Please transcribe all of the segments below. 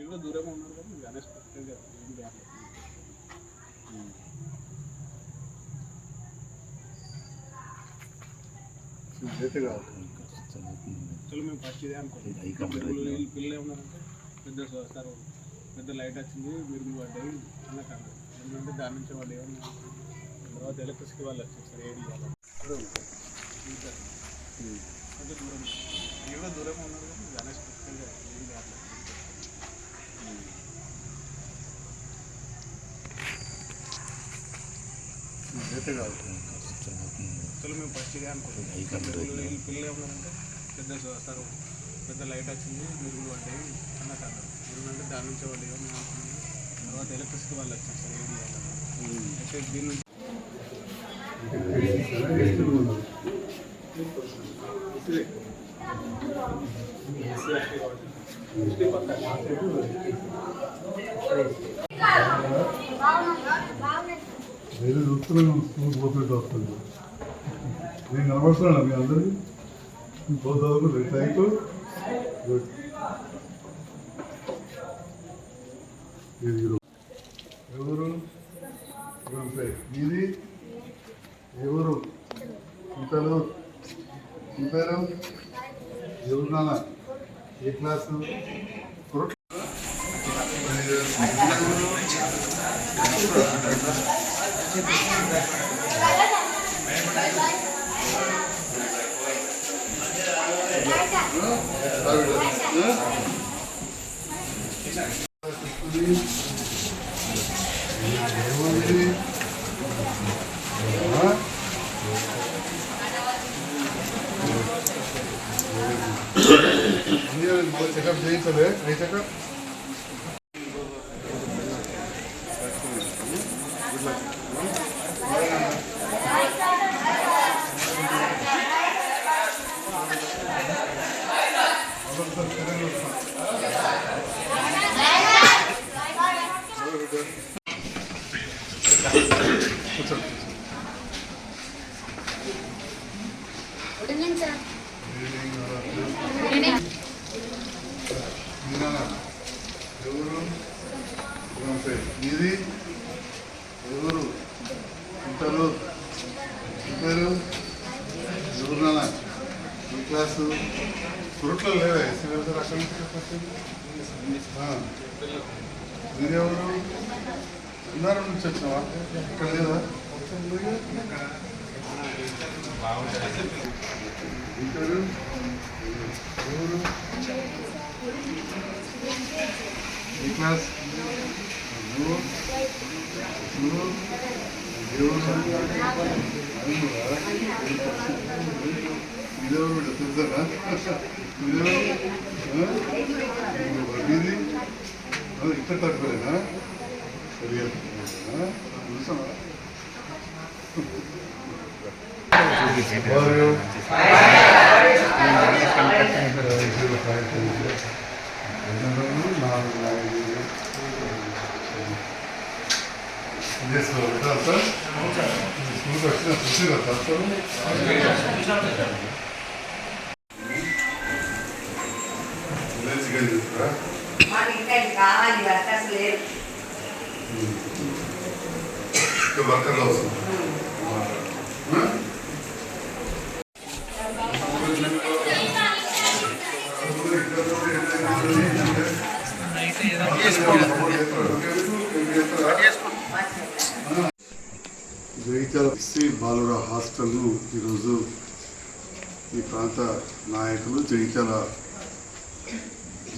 మీరు కూడా దూరంగా ఉన్నారు కదా మీరు అన్ఎక్స్పెక్టెడ్గా ఏం కాదు యాక్చువల్లీ మేము ఫస్ట్ ఇదే అనుకోండి పిల్లలు ఏమన్నారంటే పెద్ద సార్ పెద్ద లైట్ వచ్చింది మీరు మీ పడ్డాయి అన్న కాదు ఎందుకంటే దాని నుంచి వాళ్ళు ఏమన్నా తర్వాత ఎలక్ట్రిసిటీ వాళ్ళు వచ్చారు సార్ ఏడి వాళ్ళు కొంచెం దూరం. మీరు కూడా దూరంగా ఉన్నారు మీరు అన్ఎక్స్పెక్టెడ్గా ఏం కాదు యాక్చువల్లీ మేము ఫస్ట్ ఇదే అనుకోండి పిల్లలు పిల్లలు ఏమన్నారంటే పెద్ద సార్ పెద్ద లైట్ వచ్చింది మీరు మీ పడ్డాయి అన్న కాదు ఎందుకంటే దాని నుంచి వాళ్ళు ఏమన్నా అనుకున్నారు. తర్వాత ఎలక్ట్రిసిటీ వాళ్ళు వచ్చారు సార్ ఏడి వాళ్ళు అయితే దీని నుంచి వేరే చూస్తున్నాను స్కూల్ పోతుంటే వస్తుంది నేను కనబడుతున్నాను మీ అందరికీ. పోతుంది థ్యాంక్ యూ గుడ్ ఎవరు? ఇదంతే. ఇది ఎవరు? ఇంతలు? ఇంటారు ఎవరు నాన్న? ఏ క్లాసు? చెకప్ చేయించలే ఐ చెకప్ ఎవరు? ఇది ఎవరు ఇంతలు ఇంటారు ఎవరు ఈ క్లాసు కురుట్లో లేదా ఎస్సీ వెళ్తారు అక్కడ నుంచి చెప్పచ్చు మీరెవరు ఉన్నారు నుంచి వచ్చినావా? ఇక్కడ లేదా? ఇంటారు ఎవరు ఈ క్లాస్ నువ్వు నువ్వు దేవుడు ఇదేవరు బిడ్డ తెలుసారా ఇదేవరు ఇది ఇక్కడ తక్కువేనా సరిగా తెలుసా స్కూల్కి వచ్చిన చూసి కదా మాకు ఇంకా ఇది కావాలి వర్కర్స్ లేరు. వర్కర్లు అవసరం. ఎస్సీ బాలుర హాస్టల్ను ఈరోజు ఈ ప్రాంత నాయకులు జగిత్యాల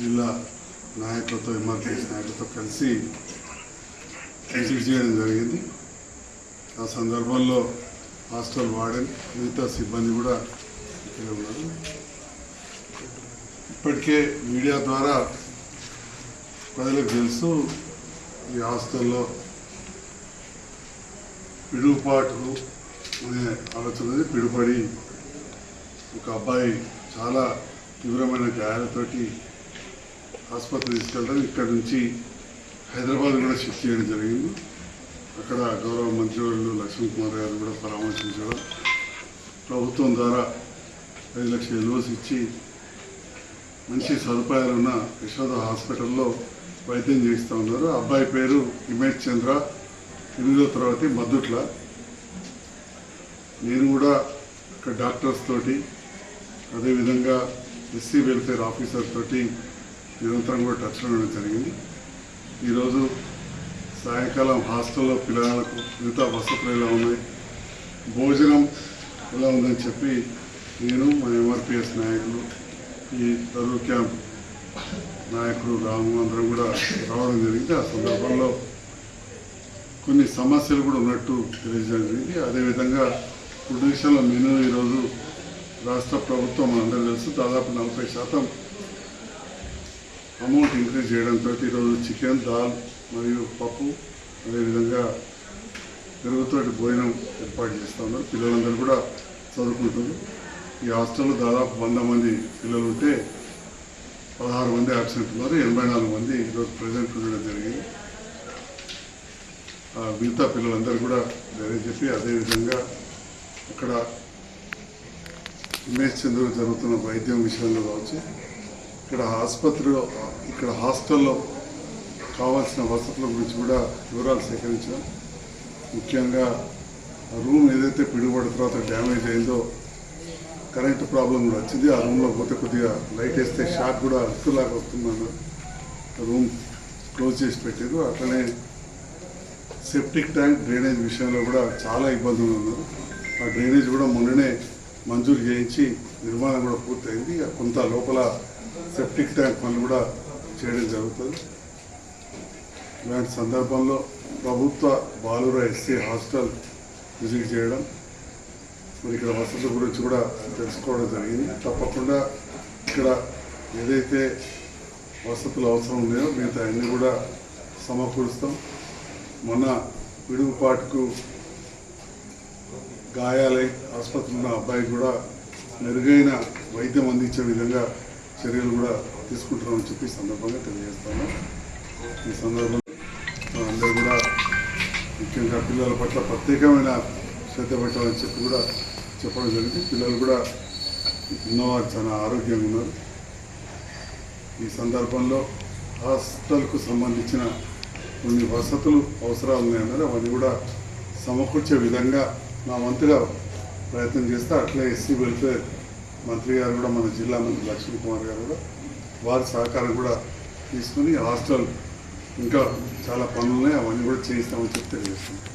జిల్లా నాయకులతో ఎంఆర్టీఎస్ నాయకులతో కలిసి విజిట్ చేయడం జరిగింది. ఆ సందర్భంలో హాస్టల్ వార్డెన్ మిగతా సిబ్బంది కూడా ఇక్కడ ఉన్నారు. ఇప్పటికే మీడియా ద్వారా ప్రజలకు తెలుసు ఈ హాస్టల్లో పిడుగుపాటు అనే ఆలోచన పిడుపడి ఒక అబ్బాయి చాలా తీవ్రమైన గాయాలతోటి ఆసుపత్రి తీసుకెళ్ళడం ఇక్కడ నుంచి హైదరాబాద్ కూడా షిఫ్ట్ చేయడం జరిగింది. అక్కడ గౌరవ మంత్రివర్యులు లక్ష్మణ్ కుమార్ గారు కూడా పరామర్శించడం. ప్రభుత్వం ద్వారా ఐదు లక్షల ఎల్ఓసి ఇచ్చి మంచి సదుపాయాలు ఉన్న యశోద హాస్పిటల్లో వైద్యం చేస్తూ ఉన్నారు. అబ్బాయి పేరు హిమేష్ చంద్ర. ఎనిమిదో తరగతి మద్దుట్ల. నేను కూడా ఇక్కడ డాక్టర్స్ తోటి అదేవిధంగా ఎస్సీ వెల్ఫేర్ ఆఫీసర్ తోటి నిరంతరం కూడా టచ్లో ఉండడం జరిగింది. ఈరోజు సాయంకాలం హాస్టల్లో పిల్లలకు మిగతా వసతులు ఎలా ఉన్నాయి? భోజనం ఎలా ఉందని చెప్పి నేను మా ఎంఆర్పిఎస్ నాయకులు ఈ తరువు క్యాంప్ నాయకుడు రాము అందరం కూడా రావడం జరిగింది. ఆ సందర్భంలో కొన్ని సమస్యలు కూడా ఉన్నట్టు తెలియజేయడం జరిగింది అదేవిధంగా ఫుడ్ విషయంలో మెను ఈరోజు రాష్ట్ర ప్రభుత్వం అందరూ తెలుసు దాదాపు నలభై శాతం అమౌంట్ ఇంక్రీజ్ చేయడంతో ఈరోజు చికెన్ దాల్ మరియు పప్పు అదేవిధంగా పెరుగుతోటి భోజనం ఏర్పాటు చేస్తున్నారు పిల్లలందరూ కూడా చదువుకుంటున్నారు. ఈ హాస్టల్లో దాదాపు వంద మంది పిల్లలు ఉంటే పదహారు మంది యాబ్సెంట్ ఉన్నారు. ఎనభై నాలుగు మంది ఈరోజు ప్రజెంట్ ఉండడం జరిగింది. మిగతా పిల్లలందరూ కూడా ధైర్యం చెప్పి అదేవిధంగా ఇక్కడ ఇమేజ్ చంద్ర జరుగుతున్న వైద్యం విషయంలో కావచ్చు ఇక్కడ ఆసుపత్రిలో ఇక్కడ హాస్టల్లో కావాల్సిన వసతుల గురించి కూడా వివరాలు సేకరించాం ముఖ్యంగా ఆ రూమ్ ఏదైతే పిడుగుబడి తర్వాత డ్యామేజ్ అయిందో కరెంటు ప్రాబ్లం కూడా వచ్చింది. ఆ రూమ్లో పోతే కొద్దిగా లైట్ వేస్తే షాక్ కూడా అతులాగా వస్తుందన్న రూమ్ క్లోజ్ చేసి పెట్టారు. అట్లనే సెప్టిక్ ట్యాంక్ డ్రైనేజ్ విషయంలో కూడా చాలా ఇబ్బందులు ఉన్నారు. ఆ డ్రైనేజ్ కూడా మొన్ననే మంజూరు చేయించి నిర్మాణం కూడా పూర్తయింది. కొంత లోపల సెప్టిక్ ట్యాంక్ పనులు కూడా చేయడం జరుగుతుంది. ఇలాంటి సందర్భంలో ప్రభుత్వ బాలుర ఎస్సీ హాస్టల్ విజిట్ చేయడం మరి ఇక్కడ వసతుల గురించి కూడా తెలుసుకోవడం జరిగింది. తప్పకుండా ఇక్కడ ఏదైతే వసతులు అవసరం ఉన్నాయో మిగతా అన్నీ కూడా సమకూరుస్తాం. మొన్న విడుగుపాటుకు గాయాలై ఆసుపత్రి ఉన్న అబ్బాయి కూడా మెరుగైన వైద్యం అందించే విధంగా చర్యలు కూడా తీసుకుంటున్నామని చెప్పి సందర్భంగా తెలియజేస్తాను. ఈ సందర్భంలో అందరూ కూడా ముఖ్యంగా పిల్లల పట్ల ప్రత్యేకమైన శ్రద్ధ పెట్టాలని చెప్పి కూడా చెప్పడం జరిగింది. పిల్లలు కూడా ఉన్నవారు చాలా ఆరోగ్యంగా ఉన్నారు. ఈ సందర్భంలో హాస్టల్కు సంబంధించిన కొన్ని వసతులు అవసరాలు ఉన్నాయన్నారు అవన్నీ కూడా సమకూర్చే విధంగా నా వంతుగా ప్రయత్నం చేస్తే అట్లే ఎస్సీ వెల్ఫేర్ మంత్రి గారు కూడా మన జిల్లా మంత్రి లక్ష్మీ కుమార్ గారు కూడా వారి సహకారం కూడా తీసుకుని హాస్టల్ ఇంకా చాలా పనులు ఉన్నాయి అవన్నీ కూడా చేయిస్తామని చెప్పి తెలియజేస్తున్నాం.